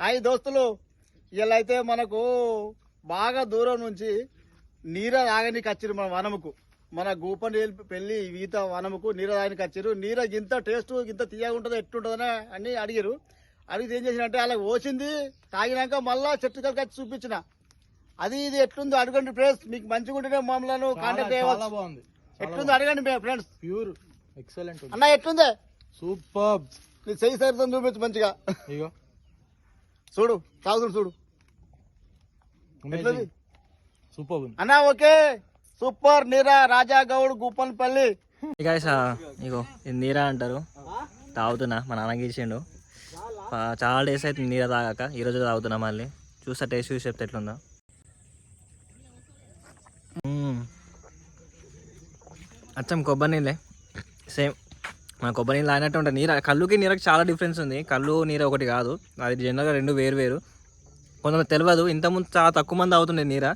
Hi దోస్తులు. అయితే మనకు బాగా దూరం నుంచి నీర తాగనికి వచ్చిరు మన వనముకు. మన గూపని పెళ్ళి ఈత వనముకు నీర తాగనికి వచ్చిరు నీర ఇంత టేస్ట్ ఇంత తీయగా ఉంటుందో ఎట్టుంటుందని అని అడిగారు అడిగితే ఏం చేసినంటే అలా పోసింది తాగినాక మళ్ళా చెట్టు కలిసి వచ్చి చూపించిన. అది ఇది ఎట్లుందో అడగండి ఫ్రెండ్స్. మీకు మంచిగా ఉంటేనే మమ్మల్ని కాంటాక్ట్ చేయవచ్చు. బాగుంది. ఎట్లుందో అడగండి ఫ్రెండ్స్. ప్యూర్ ఎక్సలెంట్ అన్న ఎట్లుంది? సూపర్. నీ చెయ్యి సరితో చూపించు మంచిగా. చూడు తాగుతుడు చూడు. ఎట్లుంది? సూపర్ అన్నా ఓకే. సూపర్ నీరా రాజా గౌడ్ గుప్పన్పల్లి గాయస్ ఇగో ఇది నీరా అంటారు. తాగుతున్నా మా ఇచ్చిండు ఆ, చాలా డేస్ అయితే నీర తాగాక ఈరోజు తాగుతున్నా మళ్ళీ. చూస్తా టేస్ట్ చూసి చెప్తే ఎట్లుందో. అచ్చం కొబ్బరి నీళ్ళే. సేమ్ కొబ్బరి నీళ్ళు తాగినట్టు ఉంటుంది నీరు కళ్ళుకి నీరకు చాలా డిఫరెన్స్ ఉంది. కళ్ళు నీరు ఒకటి కాదు. అది జనరల్గా రెండు వేరు వేరు. కొంతమంది తెలియదు ఇంతకుముందు చాలా తక్కువ మంది అవుతుండే నీర.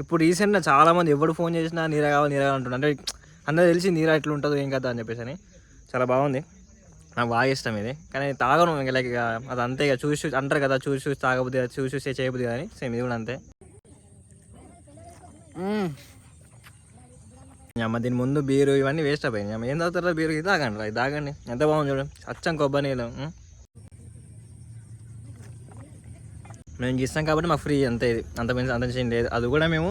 ఇప్పుడు రీసెంట్గా చాలామంది ఎవడు ఫోన్ చేసినా నీర కావాలి నీర కావాలి అంటే అందరూ తెలిసి నీర ఎట్లా ఉంటుందో ఏం కదా అని చెప్పేసి అని. చాలా బాగుంది. నాకు బాగా ఇష్టం ఇది. కానీ తాగను ఇంకా లైక్ ఇక అది అంతే ఇక. చూసి చూసి అంటారు కదా చూసి చూసి తాగబుద్ది చూసి చూసి చేయబుద్ది కానీ సేమ్ ఇది కూడా అంతే. అమ్మ దీని ముందు బీరు ఇవన్నీ వేస్ట్ అయిపోయింది అమ్మ ఏం తాగుతారో బీరు? ఇది తాగండి రా, ఇది తాగండి. ఎంత బాగుంది చూడండి అచ్చం కొబ్బరి నీళ్ళు మేము ఇస్తాం కాబట్టి మాకు ఫ్రీ అంతే ఇది. అంత మించి అంత మించి లేదు. అది కూడా మేము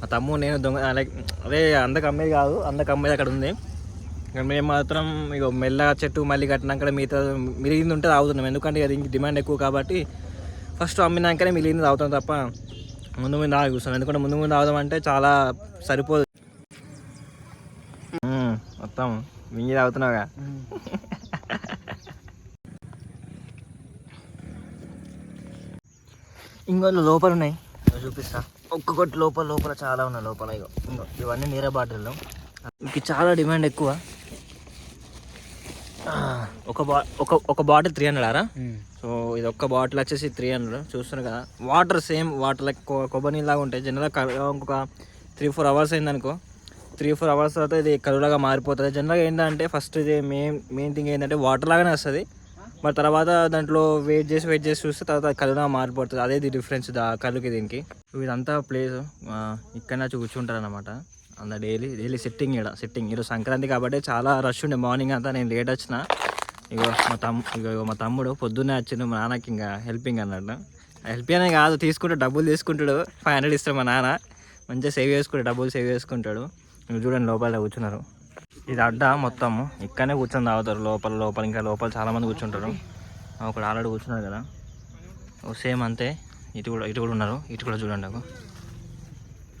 మా తమ్ముడు నేను దొంగ లైక్ అదే అందకు అమ్మేది కాదు. అందకు అమ్మేది అక్కడ ఉంది. మేము మాత్రం ఇక మెల్లగా చెట్టు మళ్ళీ కట్టినాక మిగతా మిగిలింది ఉంటే తాగుతున్నాం. ఎందుకంటే అది డిమాండ్ ఎక్కువ కాబట్టి ఫస్ట్ అమ్మినాకనే మిగిలింది తాగుతాం తప్ప ముందు ముందు తాగి చూస్తాం. ఎందుకంటే ముందు ముందు తాగుదాం అంటే చాలా సరిపోదు. మొత్తం మింగి తాగుతున్నావుగా. ఇంకోళ్ళు లోపల ఉన్నాయి. చూపిస్తా. ఒక్కొక్కటి లోపల లోపల చాలా ఉన్నాయి. లోపల ఇగో ఇంగో ఇవన్నీ నీర బాటిల్లో ఇంక చాలా డిమాండ్ ఎక్కువ. ఒక బా ఒక ఒక బాటిల్ త్రీ హండ్రెడ్ ఆరా? సో ఇది ఒక్క బాటిల్ వచ్చేసి త్రీ హండ్రెడ్ చూస్తున్నారు కదా వాటర్ సేమ్ వాటర్ లైక్ కొబ్బరి నీళ్ళలాగా ఉంటాయి. జనరల్గా ఇంకొక త్రీ ఫోర్ అవర్స్ అయిందనుకో త్రీ ఫోర్ అవర్స్ తర్వాత ఇది కరువులాగా మారిపోతుంది. జనరల్గా ఏంటంటే ఫస్ట్ ఇది మెయిన్ మెయిన్ థింగ్ ఏంటంటే వాటర్ లాగానే వస్తుంది. మరి తర్వాత దాంట్లో వెయిట్ చేసి వెయిట్ చేసి చూస్తే తర్వాత కలుగా మారిపోతుంది. అదే డిఫరెన్స్ దా కలుకి దీనికి. ఇదంతా ప్లేస్ ఇక్కడ కూర్చుంటారు అనమాట అంత డైలీ డైలీ సిట్టింగ్ ఇక్కడ సిట్టింగ్ ఈరోజు సంక్రాంతి కాబట్టి చాలా రష్ ఉండే. మార్నింగ్ అంతా నేను లేట్ వచ్చిన. ఇగో మా తమ్ము ఇగో మా తమ్ముడు పొద్దున్నే వచ్చిండు. మా నాన్నకి ఇంకా హెల్పింగ్ అన్నట్టు. హెల్ప్ అనే కాదు తీసుకుంటే డబ్బులు తీసుకుంటాడు. ఫైవ్ హండ్రెడ్ ఇస్తాడు మా నాన్న. మంచిగా సేవ్ చేసుకుంటాడు డబ్బులు సేవ్ చేసుకుంటాడు. ఇవి చూడండి లోపల కూర్చున్నారు. ఇది అడ్డ మొత్తం. ఇక్కడనే కూర్చొని తాగుతారు. లోపల లోపల ఇంకా లోపల చాలామంది కూర్చుంటారు. ఒకడు ఆల్రెడీ కూర్చున్నారు కదా. ఓ సేమ్ అంతే. ఇటు కూడా ఇటు కూడా ఉన్నారు. ఇటు కూడా చూడండి నాకు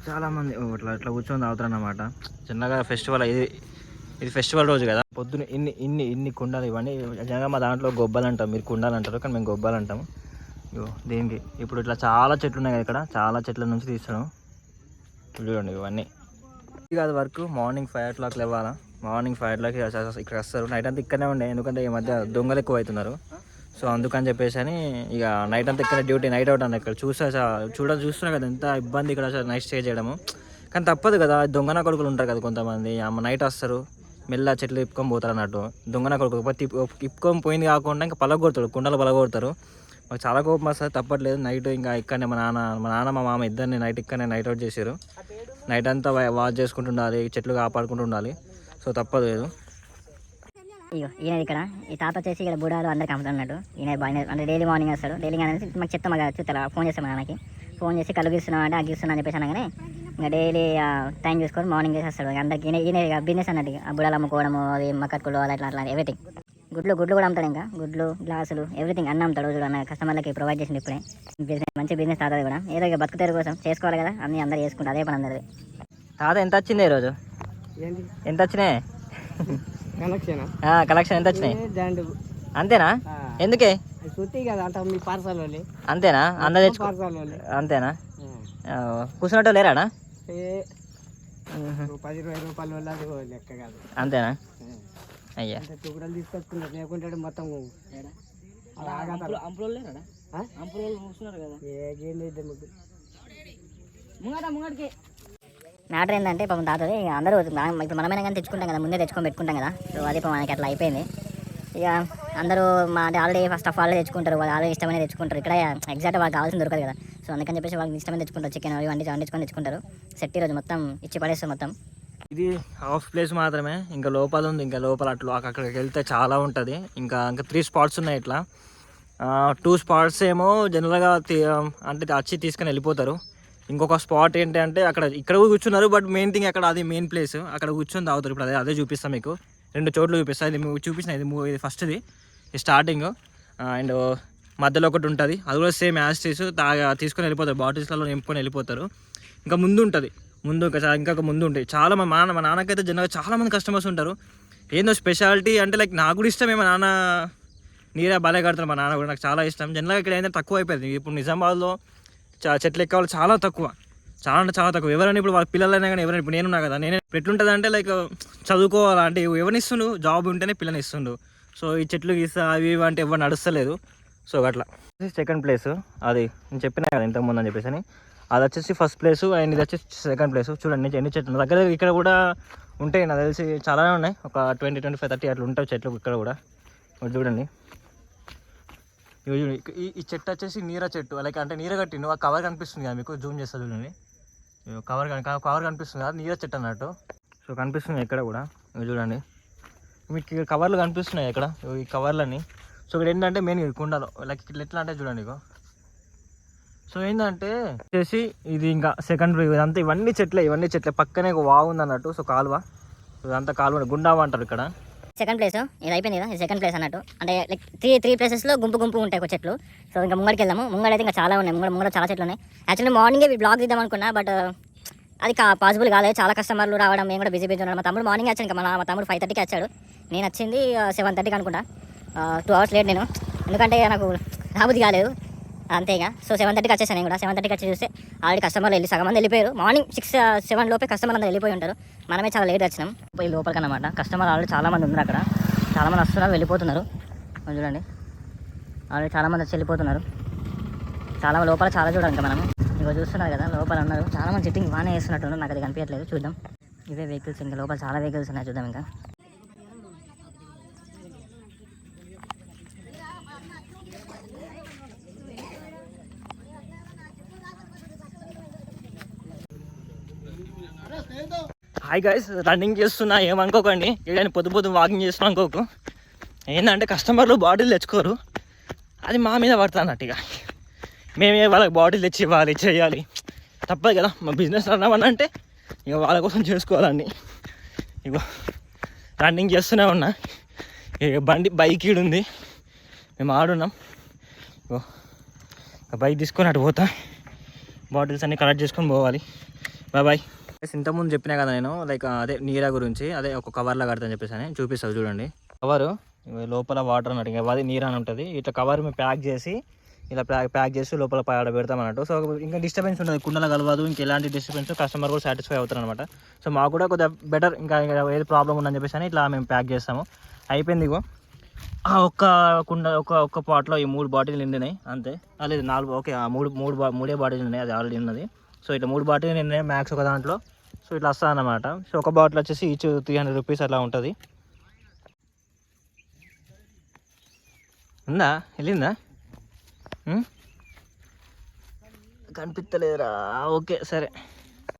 చాలామంది ఇట్లా ఇట్లా కూర్చొని తాగుతారు అన్నమాట చిన్నగా ఫెస్టివల్ ఇది ఇది ఫెస్టివల్ రోజు కదా. పొద్దున ఇన్ని ఇన్ని ఇన్ని కుండాలు ఇవన్నీ జనగా మా దాంట్లో గొబ్బలు అంటాం. మీరు కుండాలు అంటారు కానీ మేము గొబ్బలు అంటాము. ఇగో దీనికి? ఇప్పుడు ఇట్లా చాలా చెట్లు ఉన్నాయి కదా ఇక్కడ. చాలా చెట్ల నుంచి తీస్తాను. చూడండి ఇవన్నీ. కాదు work morning five o'clock లేవాలా? మార్నింగ్ ఫైవ్ ఓ క్లాక్ ఇక్కడ వస్తారు. నైట్ అంతా ఇక్కడనే ఉండే. ఎందుకంటే ఈ మధ్య దొంగలు ఎక్కువ అవుతున్నారు సో అందుకని చెప్పేసి అని ఇక నైట్ అంతా ఇక్కడ డ్యూటీ నైట్ అవుట్ అన్న ఇక్కడ చూసా చూడ చూస్తున్నా కదా ఎంత ఇబ్బంది ఇక్కడ నైట్ స్టే చేయడము. కానీ తప్పదు కదా. దొంగన కొడుకులు ఉంటారు కదా కొంతమంది. అమ్మ నైట్ వస్తారు. మెల్ల చెట్లు ఇప్పుకొని పోతారు అన్నట్టు. దొంగన కొడుకు పోతే ఇప్పుకొని పోయింది కాకుండా ఇంకా పలగొడతాడు. కుండలు పలగొడతారు. మాకు చాలా కోపం వస్తుంది. తప్పట్లేదు. నైట్ ఇంకా ఇక్కడనే మా నాన్న మా నాన్న మా మామ ఇద్దరిని నైట్ ఇక్కడనే నైట్ అవుట్ చేశారు. నైట్ అంతా వాచ్ చేసుకుంటూ ఉండాలి చెట్లు కాపాడుకుంటూ ఉండాలి. సో తప్పదు లేదు ఇగో ఈయన ఇక్కడ ఈ తాత వచ్చేసి ఇక్కడ బుడాలు అందరికి అమ్ముతున్నట్టు ఈయన బాగా అంటే డైలీ మార్నింగ్ వస్తాడు. డైలీ అనేసి మాకు చెప్తాం మాకు చూస్తారా? ఫోన్ చేస్తాం మా నాన్నకి ఫోన్ చేసి కళ్ళు అంటే అగ్గిస్తున్నా అని చెప్పేసి అనగానే ఇంకా డైలీ టైం చూసుకొని మార్నింగ్ చేసేస్తాడు. అందరికి ఈయన ఈయన బిజినెస్ అన్నట్టు ఆ బుడాలు అమ్ముకోవడము అది మక్కట్టుకులు అలా అట్లా అట్లా ఎవ్రీథింగ్ గుడ్లు గుడ్లు కూడా అమ్ముతాడు ఇంకా. గుడ్లు గ్లాసులు ఎవ్రీథింగ్ అన్నీ అమ్ముతాడు చూడు అన్న కస్టమర్లకి ప్రొవైడ్ చేసింది ఇప్పుడే. బిజినెస్ మంచి బిజినెస్ తాతది కూడా. ఏదో ఇక బతుకుతారు కోసం చేసుకోవాలి కదా. అన్నీ అందరూ చేసుకుంటారు. అదే పని అందరిది. తాత ఎంత వచ్చింది ఈరోజు? ఏంటి? ఎంత వచ్చినాయి? కలెక్షన్? ఎంత వచ్చినాయి? దండు. అంతేనా? ఎందుకే? అంతేనా? అంద తెచ్చుకో పార్సల్ వాళ్ళు అంతేనా? కూర్చున్నట్టు లేరాడా పది ఇరవై రూపాయల అంతేనా? అయ్యా. తీసుకొచ్చుకున్నారు లేకుంటే మొత్తం మ్యాటర్ ఏంటంటే పాపం తాతది ఇక అందరూ ఇప్పుడు మనమైనా కానీ తెచ్చుకుంటాం కదా ముందే తెచ్చుకొని పెట్టుకుంటాం కదా. సో అది పాపం మనకి అట్లా అయిపోయింది. ఇక అందరూ మా అంటే ఆల్రెడీ ఫస్ట్ ఆఫ్ ఆల్ తెచ్చుకుంటారు వాళ్ళు ఆల్రెడీ ఇష్టమైన తెచ్చుకుంటారు. ఇక్కడ ఎగ్జాక్ట్ వాళ్ళకి కావాల్సింది దొరకదు కదా. సో అందుకని చెప్పేసి వాళ్ళకి ఇష్టమైన తెచ్చుకుంటారు చికెన్ అవి వండి వండించుకొని తెచ్చుకుంటారు. సెట్ ఈరోజు మొత్తం ఇచ్చి పడేస్తారు మొత్తం. ఇది హాఫ్ ప్లేస్ మాత్రమే. ఇంకా లోపల ఉంది. ఇంకా లోపల అట్లా అక్కడికి వెళ్తే చాలా ఉంటుంది. ఇంకా ఇంకా త్రీ స్పాట్స్ ఉన్నాయి ఇట్లా. టూ స్పాట్స్ ఏమో జనరల్గా అంటే వచ్చి తీసుకొని వెళ్ళిపోతారు. ఇంకొక స్పాట్ ఏంటి అంటే అక్కడ ఇక్కడ కూర్చున్నారు బట్ మెయిన్ థింగ్ అక్కడ అది మెయిన్ ప్లేస్ అక్కడ కూర్చొని తాగుతారు. ఇప్పుడు అదే అదే చూపిస్తాను మీకు. రెండు చోట్ల చూపిస్తాను ఇది మీకు చూపించిన ఇది మూవీ ఇది ఫస్ట్ది స్టార్టింగ్ అండ్ మధ్యలో ఒకటి ఉంటుంది. అది కూడా సేమ్ యాస్టీస్ తాగా తీసుకొని వెళ్ళిపోతారు. బాటిల్స్లలో నింపుకొని వెళ్ళిపోతారు. ఇంకా ముందు ఉంటుంది. ముందు ఇంకా ముందు ఉంటాయి. చాలా మా నాన్న మా నాన్నకైతే జనరల్గా చాలా మంది కస్టమర్స్ ఉంటారు. ఏందో స్పెషాలిటీ అంటే లైక్ నాకు కూడా ఇష్టమే మా నాన్న. నీరే బాగా కడతాను మా నాన్న కూడా నాకు చాలా ఇష్టం. జనరల్గా ఇక్కడ ఏంటంటే తక్కువ అయిపోయింది. ఇప్పుడు నిజామాబాద్లో చా చెట్లు ఎక్కవాలి చాలా తక్కువ. చాలా అంటే చాలా తక్కువ. ఎవరైనా ఇప్పుడు వాళ్ళ పిల్లలైనా కానీ ఎవరైనా ఇప్పుడు నేనున్నా కదా నేను ఎట్లుంటుంది అంటే లైక్ చదువుకోవాలా అంటే ఎవరిని ఇస్తుండు? జాబ్ ఉంటేనే పిల్లని ఇస్తుండు. సో ఈ చెట్లు గీస్తా అవి ఇవి అంటే ఎవరు నడుస్తలేదు. సో అట్లా. సెకండ్ ప్లేస్ అది నేను చెప్పినా కదా ఇంతకుముందు అని చెప్పేసి అని. అది వచ్చేసి ఫస్ట్ ప్లేస్ అండ్ ఇది వచ్చేసి సెకండ్ ప్లేస్ చూడండి ఎన్ని- చెట్లు దగ్గర ఇక్కడ కూడా ఉంటాయి నాకు తెలిసి చాలానే ఉన్నాయి. ఒక ట్వంటీ ట్వంటీ ఫైవ్ థర్టీ అట్లా ఉంటాయి చెట్లు ఇక్కడ కూడా. చూడండి. ఇగో చూడండి ఈ చెట్టు వచ్చేసి నీర చెట్టు. లైక్ అంటే నీర కట్టిండు. ఆ కవర్ కనిపిస్తుంది కదా మీకు? జూమ్ చేస్తా చూడండి. ఇగో కవర్ కవర్ కనిపిస్తుంది కదా? నీర చెట్టు అన్నట్టు. సో కనిపిస్తుంది ఇక్కడ కూడా. చూడండి. మీకు కవర్లు కనిపిస్తున్నాయి ఇక్కడ. ఈ కవర్లన్నీ సో ఇక్కడ ఏంటంటే మెయిన్ ఇది కుండలో. లైక్ ఇట్లా ఎట్లా అంటే చూడండి ఇగో. సో ఏంటంటే వచ్చేసి ఇది ఇంకా సెకండ్ ఇదంతా ఇవన్నీ చెట్లే ఇవన్నీ చెట్లే. పక్కనే ఒక వాగు ఉంది అన్నట్టు సో కాలువ. ఇదంతా కాలువ గుండావా అంటారు ఇక్కడ. సెకండ్ ప్లేస్ ఇది అయిపోయింది కదా? ఇది సెకండ్ ప్లేస్ అన్నట్టు. అంటే లైక్ త్రీ త్రీ ప్లేసెస్లో గుంపు గుంపు ఉంటాయి ఒక చెట్లు. సో ఇంకా ముంగడికి వెళ్దాము. ముంగడ అయితే ఇంకా చాలా ఉన్నాయి. ముంగడ ముంగడ చాలా చెట్లు ఉన్నాయి. యాక్చువల్లీ మార్నింగే బ్లాగ్ తీద్దాం అనుకున్నా బట్ uh, అది కా పాసిబుల్ కాలేదు. చాలా కస్టమర్లు రావడం మేము కూడా బిజీ బిజీ ఉన్నాం. మా తమ్ముడు మార్నింగ్ వచ్చాను ఇంకా. మా మా తమ్ముడు ఫైవ్ థర్టీకి వచ్చాడు. నేను వచ్చింది సెవెన్ థర్టీకి అనుకుంటా టూ అవర్స్ లేట్ నేను. ఎందుకంటే నాకు రాబుద్ది కాలేదు. అంతే ఇక సో సెవెన్ థర్టీకి వచ్చేసాను నేను కూడా. సెవెన్ థర్టీకి వచ్చి చూస్తే ఆల్రెడీ కస్టమర్లు వెళ్ళి సగం మంది వెళ్ళిపోయారు. మార్నింగ్ సిక్స్ సెవెన్ లోపే కస్టమర్ అందరూ వెళ్ళిపోయి ఉంటారు. మనమే చాలా లేట్ వచ్చినాం. పోయి లోపలికి అనమాట కస్టమర్ ఆల్రెడీ చాలా మంది ఉన్నారు అక్కడ. చాలామంది వస్తున్నారు వెళ్ళిపోతున్నారు. చూడండి. ఆల్రెడీ చాలామంది వచ్చి వెళ్ళిపోతున్నారు. చాలా లోపల చాలా చూడాలి ఇంకా మనం ఇక చూస్తున్నారు కదా లోపల ఉన్నారు. చాలామంది సిట్టింగ్ బాగానే వేస్తున్నట్టు నాకు అది కనిపించట్లేదు. చూద్దాం. ఇవే వెహికల్స్ ఇంకా లోపల చాలా వెహికల్స్ ఉన్నాయి. చూద్దాం ఇంకా. హాయ్ గైస్ రన్నింగ్ చేస్తున్నా ఏమనుకోకండి. ఏదైనా పొద్దు పొద్దు వాకింగ్ చేస్తున్నా అనుకోకు. ఏంటంటే కస్టమర్లు బాటిల్ తెచ్చుకోరు. అది మా మీద పడుతున్నట్టు ఇక. మేమే వాళ్ళకి బాటిల్ తెచ్చి ఇవ్వాలి చేయాలి. తప్పదు కదా మా బిజినెస్ అన్నామని అంటే ఇక వాళ్ళ కోసం చేసుకోవాలని ఇక రన్నింగ్ చేస్తూనే ఉన్నా. ఇక బండి బైక్ ఉంది. మేము ఆడున్నాం. ఇగో బైక్ తీసుకొని అటు పోతా. బాటిల్స్ అన్నీ కలెక్ట్ చేసుకొని పోవాలి. బాయ్ బాయ్ ఇంతకుముందు చెప్పినా కదా నేను లైక్ అదే నీరా గురించి అదే ఒక కవర్లో కడతాను చెప్పేసి అని చూపిస్తాను చూడండి. కవరు లోపల వాటర్ అన్నట్టు ఇంకా అది నీరు అని ఉంటుంది. ఇట్లా కవర్ మేము ప్యాక్ చేసి ఇలా ప్యాక్ ప్యాక్ చేసి లోపల పాడ పెడతాం అన్నట్టు. సో ఇంకా డిస్టర్బెన్స్ ఉంటుంది కుండల కలవదు ఇంకా ఎలాంటి డిస్టర్బెన్స్ కస్టమర్ కూడా సాటిస్ఫై అవుతారు అనమాట సో మాకు కూడా కొద్దిగా బెటర్ ఇంకా ఏది ప్రాబ్లం ఉందని చెప్పేసి అని ఇట్లా మేము ప్యాక్ చేస్తాము. అయిపోయింది ఇగో. ఆ ఒక్క కుండ ఒక ఒక్క పాట్లో ఈ మూడు బాటిల్ నిండినాయి అంతే. లేదు నాలుగు ఓకే మూడు మూడు బా- మూడే బాటిల్ ఉన్నాయి అది ఆల్రెడీ ఉన్నది. సో ఇట్లా మూడు బాటిల్ నిండినాయి మ్యాక్స్ ఒక దాంట్లో. సో ఇట్లా వస్తుంది అన్నమాట. సో ఒక బాటిల్ వచ్చేసి ఈచ్ త్రీ హండ్రెడ్ రూపీస్ అలా ఉంటుంది. ఉందా? వెళ్ళిందా? కనిపించలేదురా ఓకే సరే.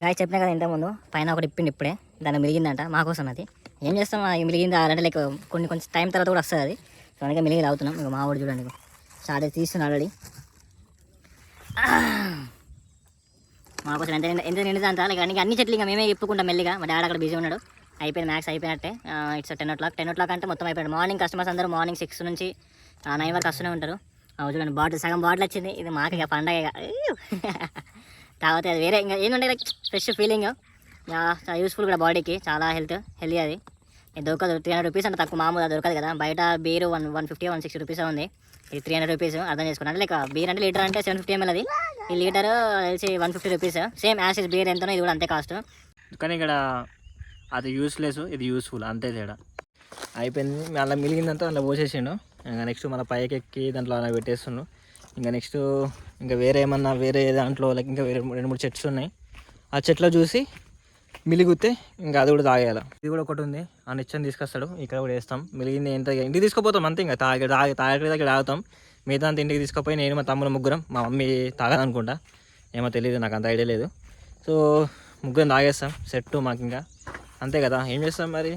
గాయ చెప్పినా కదా ఇంతకుముందు పైన ఒకటి ఇప్పిండి ఇప్పుడే. దాన్ని మిలిగిందంట మాకోసం అది. ఏం చేస్తాం మిలిగింది అంటే లైక్ కొన్ని కొంచెం టైం తర్వాత కూడా వస్తుంది అది. సో అందుకే మిలిగి తాగుతున్నాం ఇక మా వాడు చూడండి ఇగో. తీస్తున్నాడు ఆల్రెడీ. మా కోసం ఎంత నిండి- ఎంత నిండుదా అంత అన్ని చెట్లు ఇంకా మేమే ఇప్పుకుంటాం మెల్లిగా. మా డాడీ అక్కడ బిజీ ఉన్నాడు. అయిపోయింది మ్యాక్స్ అయిపోయినట్టే. It's ten o'clock ten o'clock అంటే మొత్తం అయిపోయింది మార్నింగ్ కస్టమర్స్ అందరూ మార్నింగ్ సిక్స్ నుంచి నైన్ వరకు వస్తూనే ఉంటారు. చూడండి బాటిల్ సగం బాటిల్ వచ్చింది. ఇది మాకు ఇక పండగ ఇక. తాగితే అది వేరే. ఇంకా ఏంటంటే ఫ్రెష్ ఫీలింగ్ చాలా యూస్ఫుల్ కూడా బాడీకి చాలా హెల్త్ హెల్తీ అది. దొరకదు. త్రీ హండ్రెడ్ రూపీస్ అంటే తక్కువ. మామూలుగా దొరకదు కదా. బయట beer one one fifty one sixty rupees ఉంది. ఇది త్రీ హండ్రెడ్ రూపీస్ అర్థం చేసుకున్నాను లైక్ బీర్ అంటే లీటర్ అంటే సెవెన్ ఫిఫ్టీ ఎంఎల్ అది? ఈ లీటర్ తెలిసి one fifty rupees same as is beer ఎంతనో ఇది కూడా అంతే కాస్ట్ కానీ ఇక్కడ అది యూస్లెస్ ఇది యూస్ఫుల్ అంతే తేడా. అయిపోయింది. అలా మిలిగిందంతా అలా పోసేసిండు. ఇంకా నెక్స్ట్ మళ్ళీ పైకి ఎక్కి దాంట్లో అలా పెట్టేస్తుండు. ఇంకా నెక్స్ట్ ఇంకా వేరే ఏమన్నా వేరే దాంట్లో లైక్ ఇంకా వేరే రెండు మూడు చెట్లు ఉన్నాయి. ఆ చెట్లో చూసి మిలిగితే ఇంకా అది కూడా తాగేయాలి. ఇది కూడా ఒకటి ఉంది. ఆ నిచ్చని తీసుకొస్తాడు. ఇక్కడ కూడా వేస్తాం. మిలిగింది ఎంత ఇంటికి తీసుకుపోతాం అంతే ఇంకా. తాగి తాగి తాగే దగ్గర తాగుతాం. మిగతా అంత ఇంటికి తీసుకుపోయి నేను మా తమ్ముడు ముగ్గురం మా మమ్మీ తాగదనుకుంటా ఏమో తెలియదు నాకు అంత ఐడియా లేదు. సో ముగ్గురం తాగేస్తాం. సెట్ మాకు ఇంకా. అంతే కదా. ఏం చేస్తాం మరి?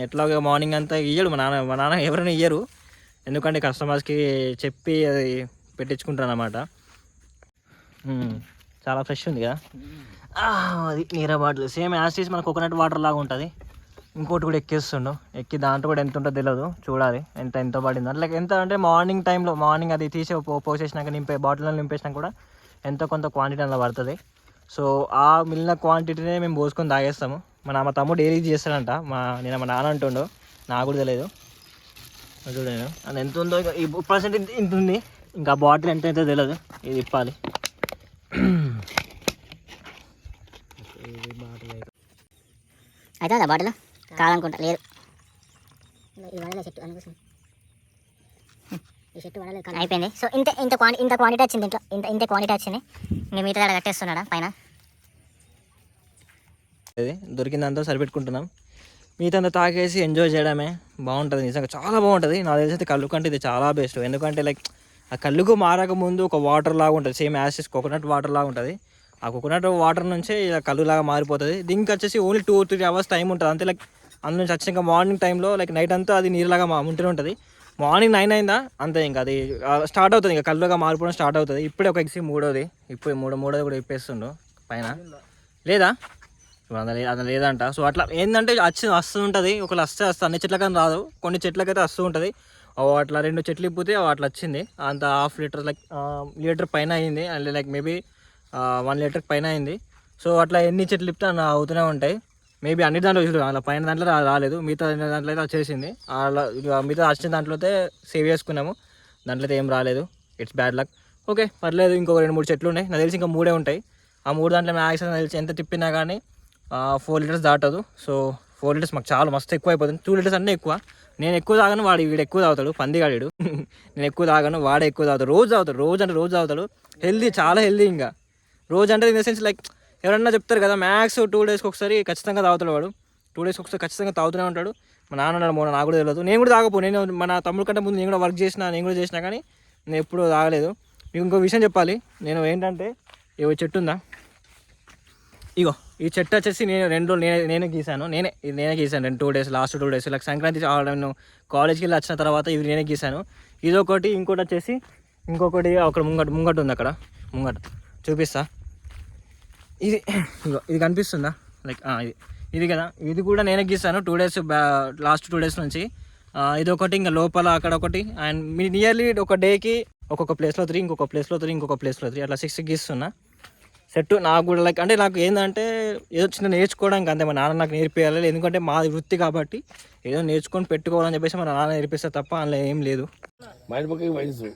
ఎట్లాగో మార్నింగ్ అంతా ఇయ్యడు. మా నాన్న మా నాన్న ఎవరైనా ఇయ్యరు. ఎందుకంటే కస్టమర్స్కి చెప్పి అది పెట్టించుకుంటారు అన్నమాట చాలా ఫ్రెష్ ఉంది కదా. అది నీరా బాటిల్. సేమ్ యాసిస్ మన కోకోనట్ వాటర్ లాగా ఉంటుంది. ఇంకోటి కూడా ఎక్కిస్తుండు. ఎక్కి దాంట్లో కూడా ఎంత ఉంటుందో తెలియదు చూడాలి ఎంత ఎంత పడిందో. లైక్ ఎంత అంటే మార్నింగ్ టైంలో మార్నింగ్ అది తీసి పో- పోసేసినాక నింపే బాటిల్లో నింపేసినా కూడా ఎంతో కొంత క్వాంటిటీ అలా పడుతుంది. సో ఆ మిగిలిన క్వాంటిటీనే మేము పోసుకొని తాగేస్తాము. మన మా తమ్ముడు డైలీ చేస్తాడంట. మా నేను మా నాన్న అంటుండు. నాకు కూడా తెలియదు అది చూడండి అది ఎంత ఉందో ఇక ఈ పర్సెంట్ ఇంత ఉంది. ఇంకా బాటిల్ ఎంత అయితే తెలియదు ఇది ఇప్పాలి. అయితే బాటిల్? కాదనుకుంటా లేదు. ఈ వడలే చెట్టు అందుకోసం. ఈ చెట్టు వడలేదు అయిపోయింది. సో ఇంత ఇంత క్వాంటి ఇంత క్వాంటిటీ వచ్చింది ఇంట్లో. ఇంత ఇంత క్వాంటిటీ వచ్చింది. ఇంకా మిగతా దగ్గర కట్టేస్తున్నాడా పైన? అది దొరికిందంతా సరిపెట్టుకుంటున్నాం. మిగతా తాగేసి ఎంజాయ్ చేయడమే. బాగుంటుంది నిజంగా చాలా బాగుంటుంది. నాకు తెలిసి అయితే కళ్ళు కంటే ఇది చాలా బెస్ట్ ఎందుకంటే లైక్ ఆ కళ్ళుకు మారక ముందు ఒక వాటర్ లాగా ఉంటుంది. సేమ్ యాసిస్ కోకోనట్ వాటర్ లాగా ఉంటుంది. ఆ కోకోనట్ వాటర్ నుంచే ఇలా కళ్ళులాగా మారిపోతుంది. దీనికి వచ్చేసి only two three hours time ఉంటుంది. అంతే లైక్ అందులో నుంచి వచ్చి ఇంకా మార్నింగ్ టైంలో లైక్ నైట్ అంతా అది నీరులాగా మా ఉంటూనే ఉంటుంది. మార్నింగ్ నైన్ అయిందా? అంతే ఇంకా అది స్టార్ట్ అవుతుంది ఇంకా కళ్ళుగా మారిపోవడం స్టార్ట్ అవుతుంది. ఇప్పుడే ఒక ఎగ్జి మూడోది. ఇప్పుడు మూడో మూడోది కూడా ఇప్పేస్తుండు పైన. లేదా? ఇప్పుడు అందులో అది లేదంట. సో అట్లా ఏంటంటే వచ్చి వస్తూ ఉంటుంది. ఒకళ్ళు వస్తే వస్తే అన్ని చెట్లకని రాదు. కొన్ని చెట్లకైతే వస్తూ ఉంటుంది. అట్లా రెండు చెట్లు ఇప్పితే అట్లా వచ్చింది. అంత హాఫ్ లీటర్ లైక్ లీటర్ పైన అయింది. And like maybe one litre పైన అయింది. సో అట్లా ఎన్ని చెట్లు ఇప్పితే అవుతూనే ఉంటాయి. మేబీ అన్ని దాంట్లో చూడు అలా పైన దాంట్లో రాలేదు. మిగతా దాంట్లో అయితే వచ్చేసింది. అలా మిగతా వచ్చిన దాంట్లో అయితే సేవ్ చేసుకున్నాము. దాంట్లో అయితే ఏం రాలేదు. ఇట్స్ బ్యాడ్ లక్ ఓకే పర్లేదు ఇంకో రెండు మూడు చెట్లు ఉన్నాయి. నాకు తెలిసి ఇంకా మూడే ఉంటాయి. ఆ మూడు దాంట్లో మ్యాక్సిమం తెలిసి ఎంత తిప్పినా కానీ ఫోర్ లీటర్స్ దాటదు. సో ఫోర్ లీటర్స్ మాకు చాలా మస్తు ఎక్కువ అయిపోతుంది. టూ లీటర్స్ అన్నీ ఎక్కువ. నేను ఎక్కువ తాగను వాడు వీడు ఎక్కువ తాగుతాడు. పందిగాడు నేను ఎక్కువ తాగను వాడే ఎక్కువ తాగుతాడు. రోజు తాగుతాడు రోజు అంటే రోజు తాగుతాడు. హెల్దీ చాలా హెల్దీ ఇంకా. రోజు అంటే ఇన్ ద సెన్స్ లైక్ ఎవరన్నా చెప్తారు కదా మ్యాక్స్ టూ డేస్కి ఒకసారి ఖచ్చితంగా తాగుతాడు వాడు. టూ డేస్కి ఒకసారి ఖచ్చితంగా తాగుతూనే ఉంటాడు. మా నాన్న మొన్న నాకు కూడా తెలియదు నేను కూడా తాగపో నేను మన తమ్ముడు కంటే ముందు నేను కూడా వర్క్ చేసిన నేను కూడా చేసినా కానీ నేను ఎప్పుడూ తాగలేదు. మీకు ఇంకో విషయం చెప్పాలి. నేను ఏంటంటే ఇవి చెట్టు ఉందా? ఇగో ఈ చెట్టు వచ్చేసి నేను రెండు రోజులు నేనే నేనే గీసాను నేనే ఇది నేనే గీసాను రెండు two days last two days ఇలా సంక్రాంతి నేను కాలేజ్కి వెళ్ళి వచ్చిన తర్వాత ఇవి నేనే గీసాను ఇది ఒకటి ఇంకోటి వచ్చేసి ఇంకొకటి అక్కడ ముంగట ముంగట ఉంది అక్కడ. ముంగట. చూపిస్తా. ఇది ఇది కనిపిస్తుందా? లైక్ ఇది. ఇది కదా. ఇది కూడా నేనే గీసాను. Two days last two days నుంచి. ఇది ఒకటి ఇంకా లోపల అక్కడ ఒకటి. అండ్ మీ నియర్లీ ఒక డేకి ఒక్కొక్క ప్లేస్లో త్రీ ఇంకొక ప్లేస్లో త్రీ ఇంకొక ప్లేస్లో త్రీ అట్లా సిక్స్ గీస్తున్నా. సెట్ నాకు కూడా లైక్ అంటే నాకు ఏంటంటే ఏదో చిన్న నేర్చుకోవడానికి అంతే. మా నాన్న నాకు నేర్పించాలి ఎందుకంటే మాది వృత్తి కాబట్టి ఏదో నేర్చుకొని పెట్టుకోవాలని చెప్పేసి మా నాన్న నేర్పిస్తే తప్ప అందులో ఏం లేదు. వయసు